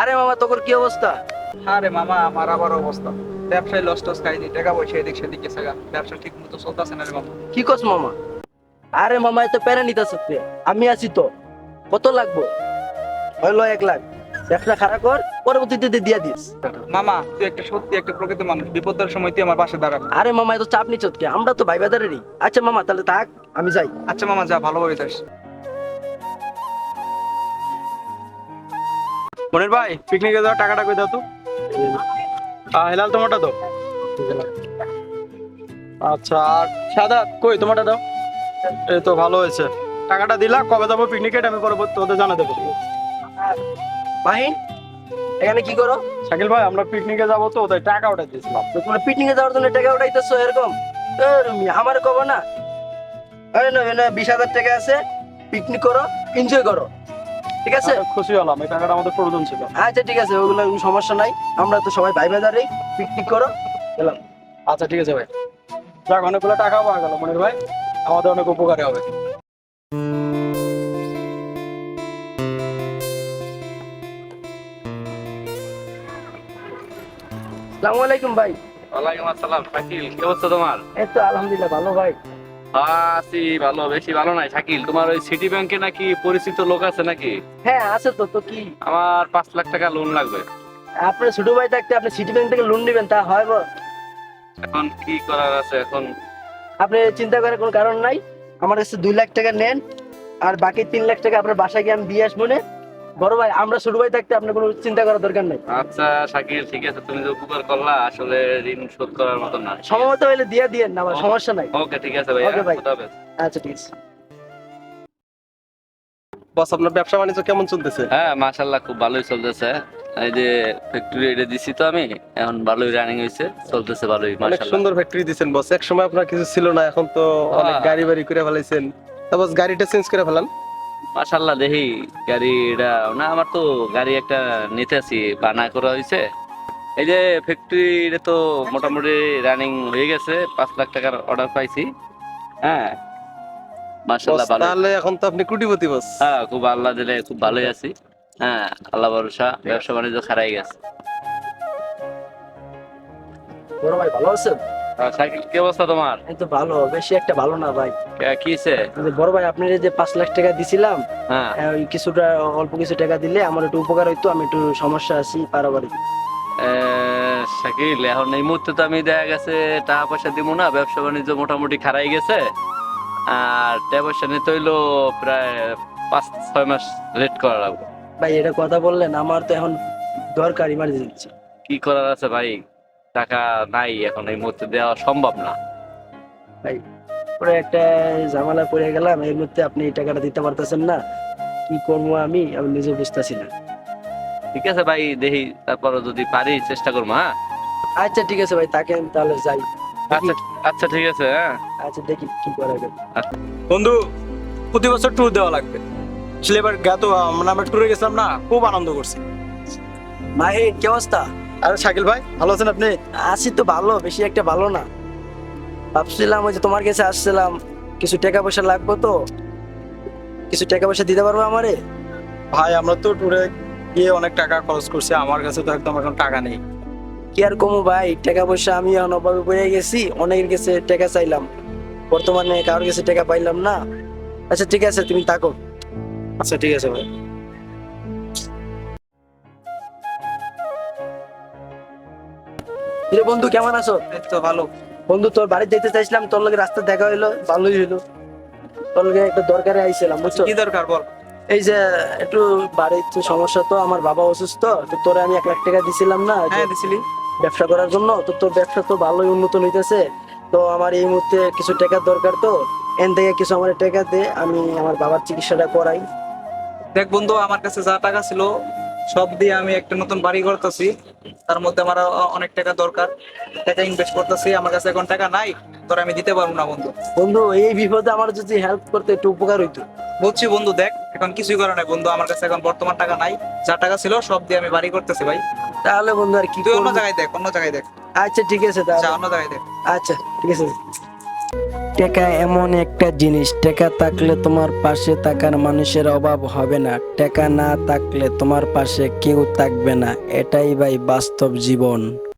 আরে মামা তোর কি অবস্থা? আরে মামা আমার আবার অবস্থা। ব্যবসায় লস টস খাইনি টাকা পয়সা এদিক সেদিক গেছে ব্যবসা ঠিক মতো চলতেছে না রে মামা। কি কস মামা? আরে মামা এত প্যারা নিতেছ আমি আছি তো। কত লাগবো? হইল এক লাখ। ব্যবসা খারাপ কর পরবর্তীতে দিয়া দিস। মামা তুই একটা সত্যি একটা প্রকৃত মানুষ। বিপদের সময় তুই আমার পাশে দাঁড়াবি আরে মামা এত চাপ নিচ্ছ কে? আমরা তো ভাই বাজারেরই আচ্ছা মামা তাহলে থাক আমি যাই। আচ্ছা মামা যা ভালোভাবে যাস। মনির ভাই পিকনিকে যাওয়ার টাকাটা কই দাও তো? হেলাল তোমারটা দাও। আচ্ছা আর সাদা কই তোমারটা দাও। এই তো ভালো হয়েছে। টাকাটা দিলা কবে যাব পিকনিকে আমি পরবর্তী তোদের জানা দেবো। ভাই এখানে কি করো? শাকিল ভাই আমরা পিকনিকে যাব তো তাই টাকা ওটা দিয়েছিলাম। তোমরা পিকনিকে যাওয়ার জন্য টাকা উঠাইতেছো এরকম? আমার কব না। আরে না না বিশ হাজার টাকা আছে পিকনিক করো এনজয় করো। ঠিক আছে? খুশি হলাম এই টাকাটা আমাদের প্রয়োজন ছিল। আচ্ছা ঠিক আছে ওগুলো সমস্যা নাই। আমরা তো সবাই ভাই বাজারেই পিকনিক করো। গেলাম। আচ্ছা ঠিক আছে ভাই। যাক অনেকগুলো টাকা পাওয়া গেল মনির ভাই। আমাদের অনেক উপকারে হবে। আসসালামু আলাইকুম ভাই। ওয়ালাইকুম আসসালাম শাকিল কি অবস্থা তোমার? এই তো আলহামদুলিল্লাহ ভালো ভাই। আছি ভালো বেশি ভালো নাই শাকিল। তোমার ওই সিটি ব্যাংকে নাকি পরিচিত লোক আছে নাকি? হ্যাঁ আছে তো তো কি? আমার পাঁচ লাখ টাকা লোন লাগবে। আপনার ছোট ভাই থাকতে আপনি সিটি ব্যাংক থেকে লোন নেবেন তা হয় বল? এখন কি করার আছে এখন? আপনি চিন্তা করার কোনো কারণ নাই? আমার কাছে দুই লাখ টাকা নেন আর বাকি তিন লাখ টাকা আপনার বাসায় গিয়ে আমি দিয়ে আসব না। বড় ভাই আমরা ছোট ভাই থাকতে আপনার কোনো চিন্তা করার দরকার নাই। আচ্ছা শাকিল ঠিক আছে তুমি যে উপকার করলা আসলে ঋণ শোধ করার মতো না। সময় হইলে দিয়ে দিয়ে না আমার সমস্যা নাই। ওকে ঠিক আছে ভাই। Okay, ভাই। আচ্ছা ঠিক আছে। বস আপনার ব্যবসা বাণিজ্য কেমন চলতেছে? হ্যাঁ মাশাল্লাহ খুব ভালোই চলতেছে। এই যে ফ্যাক্টরি এটা দিছি তো আমি এখন ভালোই রানিং হয়েছে চলতেছে ভালোই অনেক সুন্দর ফ্যাক্টরি দিচ্ছেন বস। এক সময় আপনার কিছু ছিল না এখন তো অনেক হ্যাঁ। গাড়ি বাড়ি করে ফেলাইছেন। তা বস গাড়িটা চেঞ্জ করে ফেলান। মাশাল্লাহ দেখি গাড়ি এটা না আমার তো গাড়ি একটা নিতে আছি বানা করা হয়েছে এই যে ফ্যাক্টরি তো মোটামুটি রানিং হয়ে গেছে পাঁচ লাখ টাকার অর্ডার পাইছি। হ্যাঁ মাশাল্লাহ ভালো। তাহলে এখন তো আপনি কোটিপতি বস। হ্যাঁ খুব আল্লাহ দিলে খুব ভালোই আছি। হ্যাঁ আল্লাহ ভরসা ব্যবসা বাণিজ্য খারাই গেছে। বড় ভাই ভালো আছেন? সাইকেল কি অবস্থা তোমার? এই তো ভালো বেশি একটা ভালো না ভাই। কে- কি হয়েছে এই বড় ভাই আপনার এই যে পাঁচ লাখ টাকা দিছিলাম হ্যাঁ। ওই কিছুটা অল্প কিছু টাকা দিলে আমার একটু উপকার হইতো আমি একটু সমস্যা আছি পারাবারিক। শাকিল এখন এই মুহূর্তে তো আমি দেখা গেছে টাকা পয়সা দিব না ব্যবসা বাণিজ্য মোটামুটি খারাই গেছে। আর টাকা পয়সা নিতে হইল প্রায় পাঁচ ছয় মাস লেট করা লাগবে। ভাই এটা কথা বললেন আমার তো এখন দরকার ইমার্জেন্সি কি করার আছে ভাই? টাকা নাই এখন এই মুহূর্তে দেওয়া সম্ভব না। পরে একটা ঝামেলা পড়ে গেলাম এর মধ্যে আপনি এই টাকাটা দিতে পারতেছেন না। কি করব আমি? আমি নিজে বুঝতেছি না। ঠিক আছে ভাই দেখি তারপর যদি পারি চেষ্টা করব হ্যাঁ? আচ্ছা ঠিক আছে ভাই তাকে আমি তাহলে যাই। আচ্ছা আচ্ছা ঠিক আছে হ্যাঁ? আচ্ছা দেখি কি করা যায়। বন্ধু প্রতি বছর ট্যুর দেওয়া লাগবে। আসলে এবার গেত আমরা আমরা ট্যুরে গেছিলাম না খুব আনন্দ করছি। মাহিন কি অবস্থা? আরে শাকিল ভাই ভালো আছেন আপনি? আছি তো ভালো বেশি একটা ভালো না। ভাবছিলাম ওই যে তোমার কাছে আসছিলাম কিছু টাকা পয়সা লাগবে তো? কিছু টাকা পয়সা দিতে পারব আমারে? ভাই আমরা তো ট্যুরে গিয়ে অনেক টাকা খরচ করছি আমার কাছে তো একদম এখন টাকা নেই। কি আর কমু ভাই টাকা পয়সা আমি এখন অভাবে পড়ে গেছি অনেকের কাছে টাকা চাইলাম। বর্তমানে কারোর কাছে টাকা পাইলাম না। আচ্ছা ঠিক আছে তুমি থাকো। আচ্ছা ঠিক আছে ভাই। রে বন্ধু কেমন আছো? তো ভালো। বন্ধু তোর বাড়ি যেতে চাইছিলাম তোর লগে রাস্তা দেখা হইল ভালোই হইল। তোর লগে একটা দরকারে আইছিলাম বুঝছ? কি দরকার বল। এই যে একটু বাড়ির সমস্যা তো আমার বাবা অসুস্থ তো তোরে আমি এক লাখ টাকা দিছিলাম না হ্যাঁ দিছিলি। ব্যবসা করার জন্য তো তোর ব্যবসা তো ভালোই উন্নত হইতেছে। তো আমার এই মুহূর্তে কিছু টাকার দরকার তো এন থেকে কিছু আমার টাকা দে আমি আমার বাবার চিকিৎসাটা করাই। দেখ বন্ধু আমার কাছে যা টাকা ছিল সব দিয়ে আমি একটা নতুন বাড়ি করতেছি তার মধ্যে আমার অনেক টাকা দরকার। টাকা ইনভেস্ট করতেছি আমার কাছে এখন টাকা নাই তোর আমি দিতে পারব না বন্ধু। বন্ধু এই বিপদে আমার যদি হেল্প করতে একটু উপকার হইতো। বলছি বন্ধু দেখ এখন কিছুই করে নাই বন্ধু আমার কাছে এখন বর্তমান টাকা নাই যা টাকা ছিল সব দিয়ে আমি বাড়ি করতেছি ভাই। তাহলে বন্ধু আর কি তুই অন্য জায়গায় দেখ অন্য জায়গায় দেখ। আচ্ছা ঠিক আছে অন্য জায়গায় দেখ। আচ্ছা ঠিক আছে। টাকা এমন একটা জিনিস, টাকা থাকলে তোমার পাশে থাকার মানুষের অভাব হবে না। টাকা না থাকলে তোমার পাশে কেউ থাকবে না। এটাই ভাই বাস্তব জীবন।